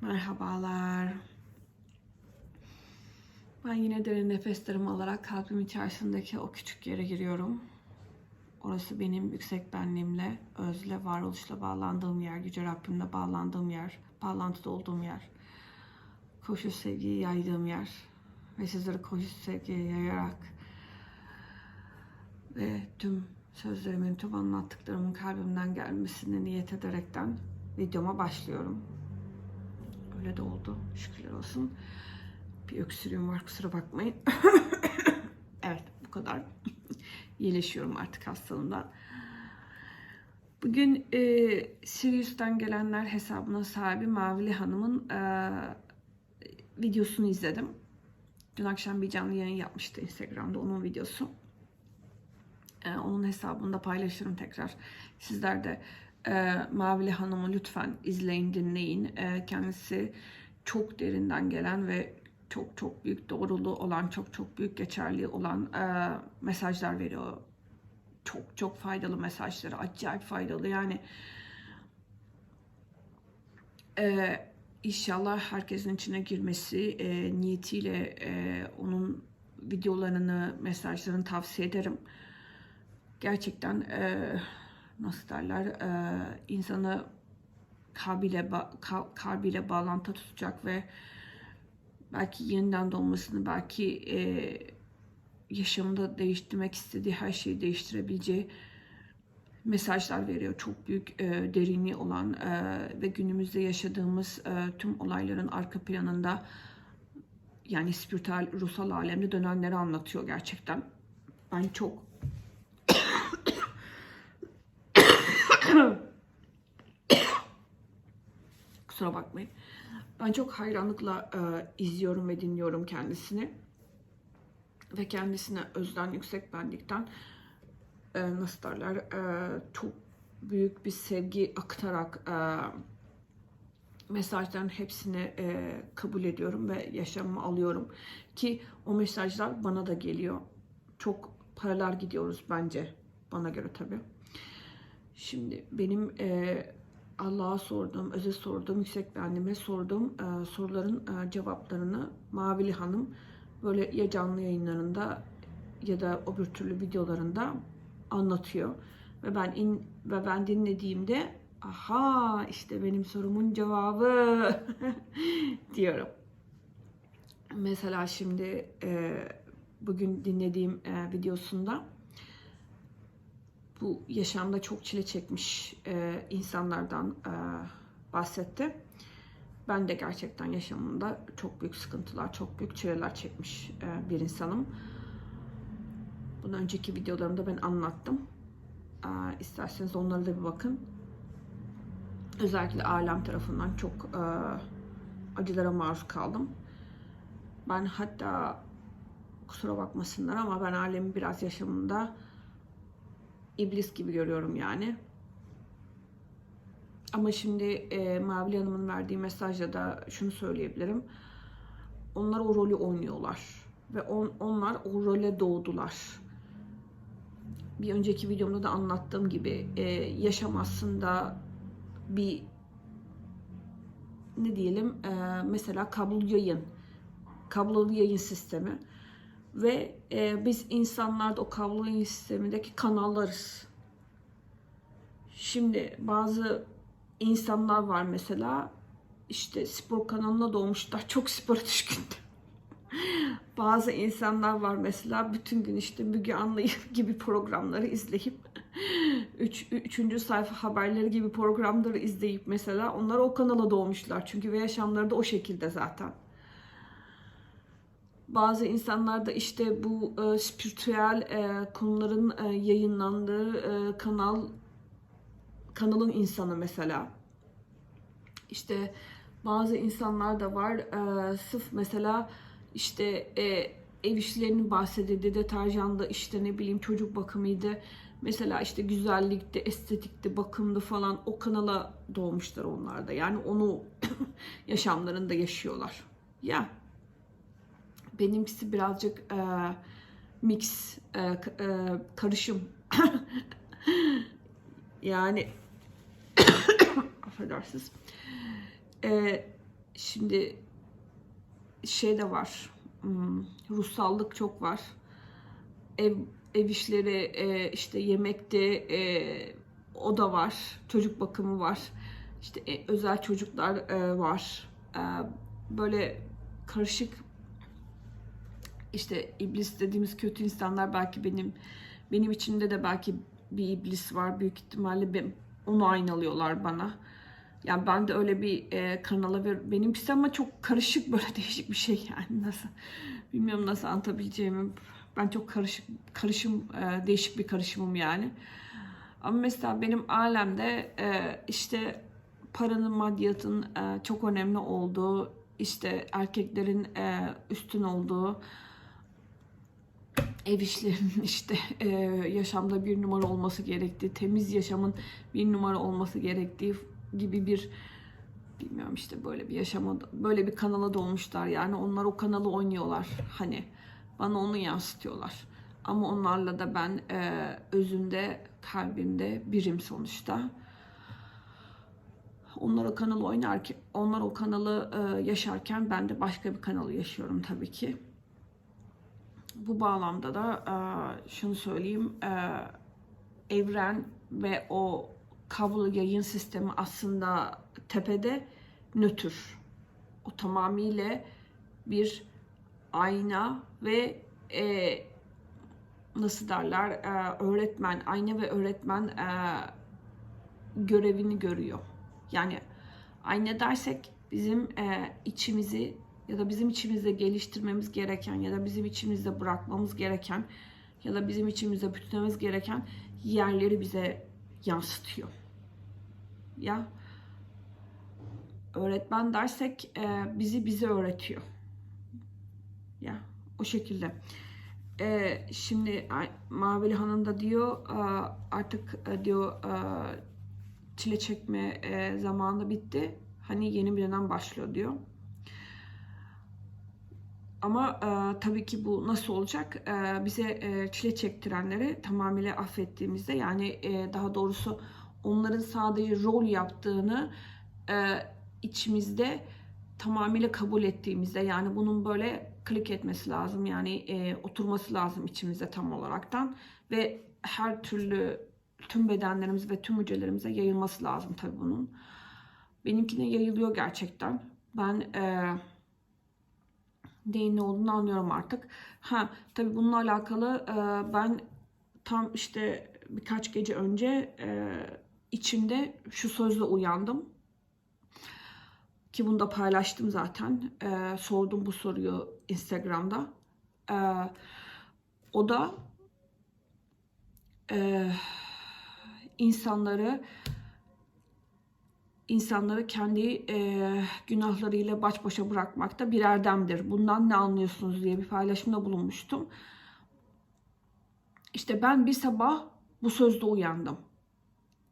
Merhabalar. Ben yine derin nefeslerimi alarak kalbim içerisindeki o küçük yere giriyorum. Orası benim yüksek benliğimle, özle, varoluşla bağlandığım yer, Yüce Rabbimle bağlandığım yer, bağlantıda olduğum yer. Koşu sevgiyi yaydığım yer. Ve sizlere koşu sevgiyi yayarak ve tüm sözlerimin, tüm anlattıklarımın kalbimden gelmesini niyet ederekten videoma başlıyorum. Öyle de oldu. Şükürler olsun. Bir öksürüğüm var kusura bakmayın. evet bu kadar. İyileşiyorum artık hastalığımdan. Bugün e, Sirius'tan gelenler hesabına sahibi Mavili Hanım'ın e, videosunu izledim. Dün akşam bir canlı yayın yapmıştı Instagram'da onun videosu. E, onun hesabında paylaşırım tekrar. Sizler de e, Mavili Hanım'ı lütfen izleyin, dinleyin. E, kendisi çok derinden gelen ve çok çok büyük doğruluğu olan, çok çok büyük geçerli olan e, mesajlar veriyor. Çok çok faydalı mesajları, acayip faydalı. Yani e, inşallah herkesin içine girmesi e, niyetiyle onun videolarını, mesajlarını tavsiye ederim. Gerçekten e, nasıl derler e, insanı kalbiyle, kalbiyle bağlantı tutacak ve belki yeniden doğmasını, belki e, yaşamında değiştirmek istediği her şeyi değiştirebileceği mesajlar veriyor. Çok büyük e, derinliği olan e, ve günümüzde yaşadığımız e, tüm olayların arka planında yani spiritüel, ruhsal alemde dönenleri anlatıyor gerçekten. Ben çok kusura bakmayın. Ben çok hayranlıkla e, izliyorum ve dinliyorum kendisini. Ve kendisine özden yüksek benlikten e, nasıl derler e, çok büyük bir sevgi aktarak e, mesajların hepsini e, kabul ediyorum ve yaşamıma alıyorum. Ki o mesajlar bana da geliyor. Çok paralar gidiyoruz bence. Bana göre tabii. Şimdi benim e, Allah'a sorduğum, öze sorduğum, yüksek benliğime sorduğum e, soruların e, cevaplarını Mavili Hanım böyle ya canlı yayınlarında ya da o türlü videolarında anlatıyor. Ve ben in, ve ben dinlediğimde aha işte benim sorumun cevabı diyorum. Mesela şimdi e, bugün dinlediğim e, videosunda bu yaşamda çok çile çekmiş e, insanlardan e, bahsetti. Ben de gerçekten yaşamımda çok büyük sıkıntılar, çok büyük çileler çekmiş e, bir insanım. Bunu önceki videolarımda ben anlattım. E, isterseniz onlara da bir bakın. Özellikle ailem tarafından çok e, acılara maruz kaldım. Ben hatta kusura bakmasınlar ama ben ailemi biraz yaşamında iblis gibi görüyorum yani. Ama şimdi e, Mavili Hanım'ın verdiği mesajda da şunu söyleyebilirim. Onlar o rolü oynuyorlar. Ve on, onlar o role doğdular. Bir önceki videomda da anlattığım gibi e, yaşam aslında bir ne diyelim e, mesela kablolu yayın kablolu yayın sistemi ve e, biz insanlar da o kablolu yayın sistemindeki kanallarız. Şimdi bazı insanlar var mesela işte spor kanalına doğmuşlar çok spora düşkün. Bazı insanlar var mesela bütün gün işte Müge Anlı gibi programları izleyip üç, üçüncü sayfa haberleri gibi programları izleyip mesela onlar o kanala doğmuşlar. Çünkü ve yaşamları da o şekilde zaten. Bazı insanlar da işte bu e, spiritüel e, konuların e, yayınlandığı e, kanal kanalın insanı mesela. İşte bazı insanlar da var e, sırf mesela işte e, ev işlerinin bahsedildiği deterjanda işte ne bileyim çocuk bakımıydı. Mesela işte güzellikte, estetikte, bakımda falan o kanala doğmuşlar onlar da. Yani onu yaşamlarında yaşıyorlar. Ya benimkisi birazcık e, mix, e, e, karışım. yani affedersiniz. E, şimdi şey de var. hmm, Ruhsallık çok var. Ev ev işleri e, işte yemekte e, o da var. Çocuk bakımı var. İşte e, özel çocuklar e, var. E, böyle karışık işte iblis dediğimiz kötü insanlar belki benim benim içimde de belki bir iblis var büyük ihtimalle ben, onu aynalıyorlar bana. Yani ben de öyle bir e, kanala ver benimkisi ama çok karışık böyle değişik bir şey yani nasıl bilmiyorum nasıl anlatabileceğimi. Ben çok karışık karışım e, değişik bir karışımım yani. Ama mesela benim alemde e, işte paranın maddiyatın e, çok önemli olduğu, işte erkeklerin e, üstün olduğu, ev işlerinin işte e, yaşamda bir numara olması gerektiği, temiz yaşamın bir numara olması gerektiği gibi bir bilmiyorum işte böyle bir yaşama böyle bir kanala doğmuşlar yani. Onlar o kanalı oynuyorlar hani bana onu yansıtıyorlar. Ama onlarla da ben e, özünde kalbimde birim sonuçta. Onlar o kanalı oynarken onlar o kanalı e, yaşarken ben de başka bir kanalı yaşıyorum tabii ki bu bağlamda da e, şunu söyleyeyim e, evren ve o kablo yayın sistemi aslında tepede nötr. O tamamıyla bir ayna ve e, nasıl derler e, öğretmen, ayna ve öğretmen e, görevini görüyor. Yani ayna dersek bizim e, içimizi ya da bizim içimizde geliştirmemiz gereken ya da bizim içimizde bırakmamız gereken ya da bizim içimizde bütünlememiz gereken yerleri bize yansıtıyor. Ya öğretmen dersek e, bizi bize öğretiyor. Ya o şekilde. E, şimdi Mavili Hanım da diyor e, artık e, diyor e, çile çekme e, zamanı bitti. Hani yeni bir dönem başlıyor diyor. Ama e, tabii ki bu nasıl olacak? E, bize e, çile çektirenleri tamamıyla affettiğimizde yani e, daha doğrusu onların sadece rol yaptığını e, içimizde tamamıyla kabul ettiğimizde yani bunun böyle klik etmesi lazım yani e, oturması lazım içimizde tam olaraktan ve her türlü tüm bedenlerimiz ve tüm hücrelerimize yayılması lazım tabii bunun. Benimkine yayılıyor gerçekten. Ben e, neyin ne olduğunu anlıyorum artık. Ha tabii bununla alakalı e, ben tam işte birkaç gece önce e, içimde şu sözle uyandım. Ki bunu da paylaştım zaten. E, sordum bu soruyu Instagram'da. E, o da e, insanları insanları kendi e, günahlarıyla baş başa bırakmakta bir erdemdir. Bundan ne anlıyorsunuz diye bir paylaşımda bulunmuştum. İşte ben bir sabah bu sözle uyandım.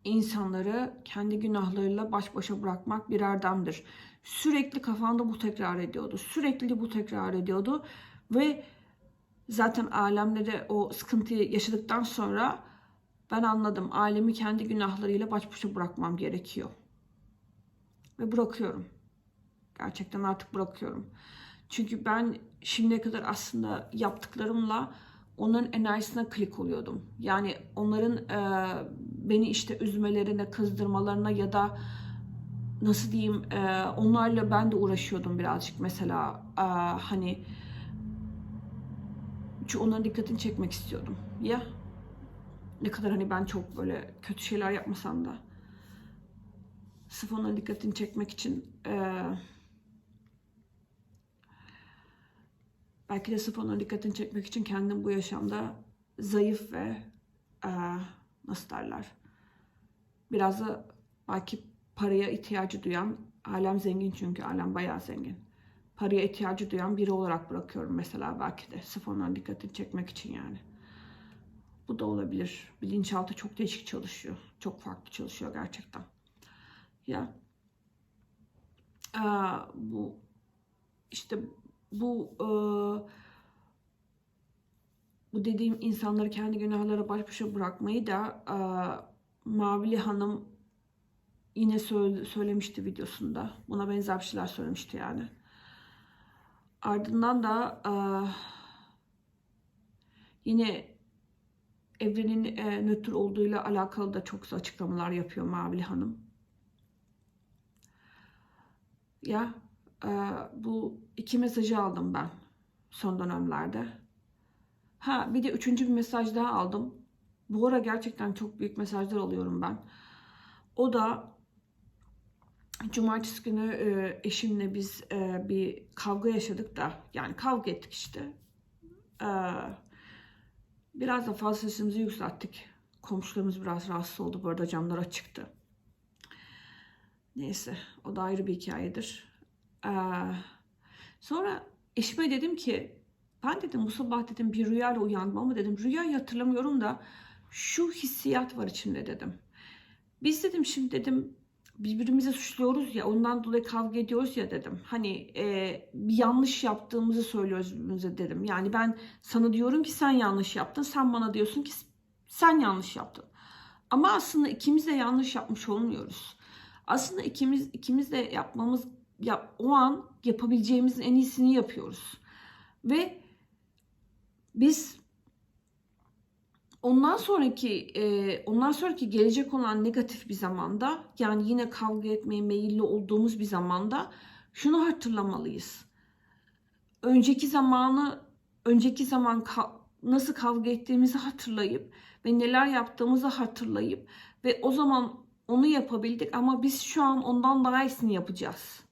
İnsanları kendi günahlarıyla baş başa bırakmak bir erdemdir. Sürekli kafamda bu tekrar ediyordu. Sürekli bu tekrar ediyordu. Ve zaten alemde de o sıkıntıyı yaşadıktan sonra ben anladım. Alemi kendi günahlarıyla baş başa bırakmam gerekiyor. Ve bırakıyorum. Gerçekten artık bırakıyorum. Çünkü ben şimdiye kadar aslında yaptıklarımla onların enerjisine klik oluyordum. Yani onların e, beni işte üzmelerine, kızdırmalarına ya da nasıl diyeyim e, onlarla ben de uğraşıyordum birazcık mesela e, hani çünkü onların dikkatini çekmek istiyordum. Ya ne kadar hani ben çok böyle kötü şeyler yapmasam da sırf dikkatini çekmek için e, belki de sırf dikkatini çekmek için kendim bu yaşamda zayıf ve e, nasıl derler biraz da belki paraya ihtiyacı duyan alem zengin çünkü alem bayağı zengin paraya ihtiyacı duyan biri olarak bırakıyorum mesela belki de sırf dikkatini çekmek için yani. Bu da olabilir. Bilinçaltı çok değişik çalışıyor. Çok farklı çalışıyor gerçekten. Ya Aa, bu işte bu e, bu dediğim insanları kendi günahlara baş başa bırakmayı da e, Mavili Hanım yine söyle- söylemişti videosunda. Buna benzer bir şeyler söylemişti yani. Ardından da ah, yine evrenin e, nötr olduğuyla alakalı da çok güzel açıklamalar yapıyor Mavili Hanım. Ya e, bu iki mesajı aldım ben son dönemlerde. Ha bir de üçüncü bir mesaj daha aldım. Bu ara gerçekten çok büyük mesajlar alıyorum ben. O da cumartesi günü e, eşimle biz e, bir kavga yaşadık da yani kavga ettik işte. Biraz da fazla sesimizi yükselttik. Komşularımız biraz rahatsız oldu. Bu arada camlar açıktı. Neyse o da ayrı bir hikayedir. E, sonra eşime dedim ki ben dedim bu sabah dedim bir rüyayla uyandım ama dedim rüyayı hatırlamıyorum da şu hissiyat var içimde dedim. Biz dedim şimdi dedim birbirimizi suçluyoruz ya ondan dolayı kavga ediyoruz ya dedim. Hani e, bir yanlış yaptığımızı söylüyoruz birbirimize dedim. Yani ben sana diyorum ki sen yanlış yaptın. Sen bana diyorsun ki sen yanlış yaptın. Ama aslında ikimiz de yanlış yapmış olmuyoruz. Aslında ikimiz ikimiz de yapmamız ya o an yapabileceğimizin en iyisini yapıyoruz. Ve biz ondan sonraki e, ondan sonraki gelecek olan negatif bir zamanda yani yine kavga etmeye meyilli olduğumuz bir zamanda şunu hatırlamalıyız. Önceki zamanı önceki zaman ka- nasıl kavga ettiğimizi hatırlayıp ve neler yaptığımızı hatırlayıp ve o zaman onu yapabildik ama biz şu an ondan daha iyisini yapacağız.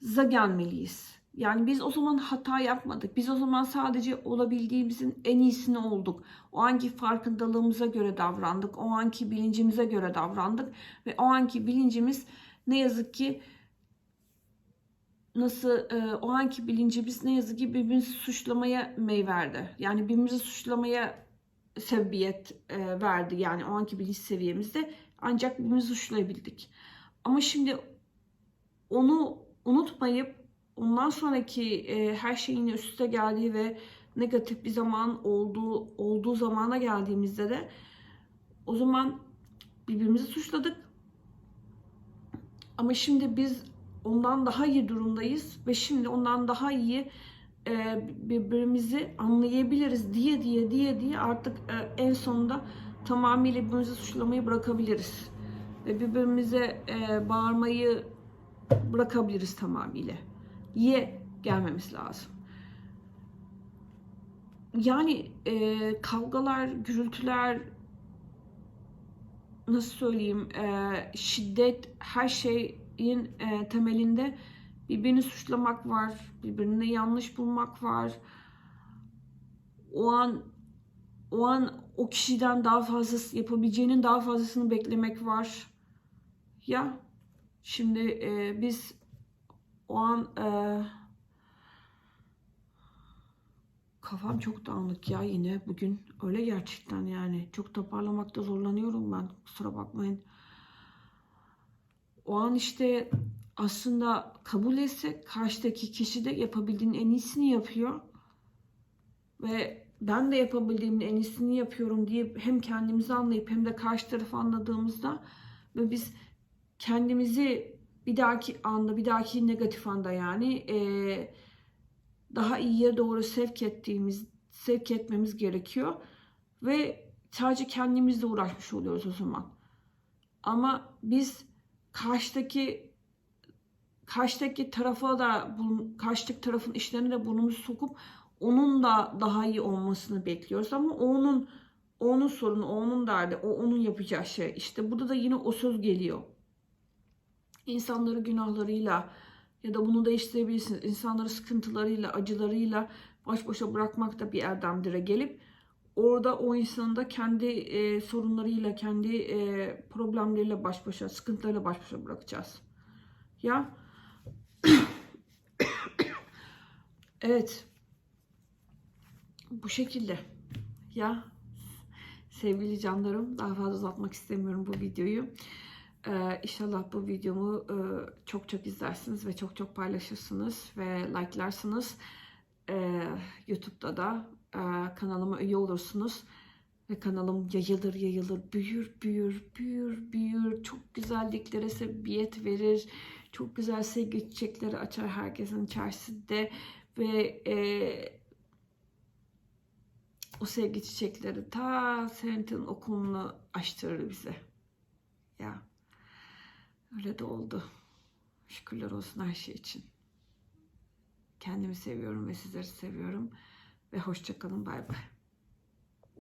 Za gelmeliyiz. Yani biz o zaman hata yapmadık. Biz o zaman sadece olabildiğimizin en iyisini olduk. O anki farkındalığımıza göre davrandık. O anki bilincimize göre davrandık. Ve o anki bilincimiz ne yazık ki nasıl e, o anki bilincimiz ne yazık ki birbirimizi suçlamaya meyverdi. Yani birbirimizi suçlamaya sebebiyet e, verdi. Yani o anki bilinç seviyemizde ancak birbirimizi suçlayabildik. Ama şimdi onu unutmayıp ondan sonraki e, her şeyin üst üste geldiği ve negatif bir zaman olduğu olduğu zamana geldiğimizde de o zaman birbirimizi suçladık. Ama şimdi biz ondan daha iyi durumdayız ve şimdi ondan daha iyi e, birbirimizi anlayabiliriz diye diye diye diye artık e, en sonunda tamamıyla birbirimizi suçlamayı bırakabiliriz. Ve birbirimize e, bağırmayı bırakabiliriz tamamıyla. Ye gelmemiz lazım. Yani e, kavgalar, gürültüler, nasıl söyleyeyim, şiddet, her şeyin e, temelinde birbirini suçlamak var, birbirini yanlış bulmak var. O an o an o kişiden daha fazlası yapabileceğinin daha fazlasını beklemek var. Ya şimdi e, biz o an e, kafam çok dağınık ya yine bugün öyle gerçekten yani çok toparlamakta zorlanıyorum ben kusura bakmayın. O an işte aslında kabul etse karşıdaki kişi de yapabildiğinin en iyisini yapıyor. Ve ben de yapabildiğimin en iyisini yapıyorum diye hem kendimizi anlayıp hem de karşı tarafı anladığımızda ve biz kendimizi bir dahaki anda, bir dahaki negatif anda yani eee, daha iyiye doğru sevk ettiğimiz, sevk etmemiz gerekiyor. Ve sadece kendimizle uğraşmış oluyoruz o zaman. Ama biz karşıdaki karşıdaki tarafa da karşıdaki tarafın işlerine de burnumuzu sokup onun da daha iyi olmasını bekliyoruz ama onun onun sorunu, onun derdi, o onun yapacağı şey. İşte burada da yine o söz geliyor. İnsanları günahlarıyla ya da bunu değiştirebilirsiniz. İnsanları sıkıntılarıyla, acılarıyla baş başa bırakmak da bir erdemdire gelip orada o insanı da kendi e, sorunlarıyla, kendi e, problemleriyle baş başa, sıkıntılarıyla baş başa bırakacağız. Ya evet bu şekilde ya sevgili canlarım daha fazla uzatmak istemiyorum bu videoyu. Ee, inşallah bu videomu e, çok çok izlersiniz ve çok çok paylaşırsınız ve likelarsınız. Ee, YouTube'da da e, kanalıma üye olursunuz. Ve kanalım yayılır yayılır, büyür büyür, büyür büyür. Çok güzelliklere sebebiyet verir. Çok güzel sevgi çiçekleri açar herkesin içerisinde. Ve e, o sevgi çiçekleri ta Serenit'in okulunu açtırır bize. Ya öyle de oldu. Şükürler olsun her şey için. Kendimi seviyorum ve sizleri seviyorum. Ve hoşçakalın. Bay bay.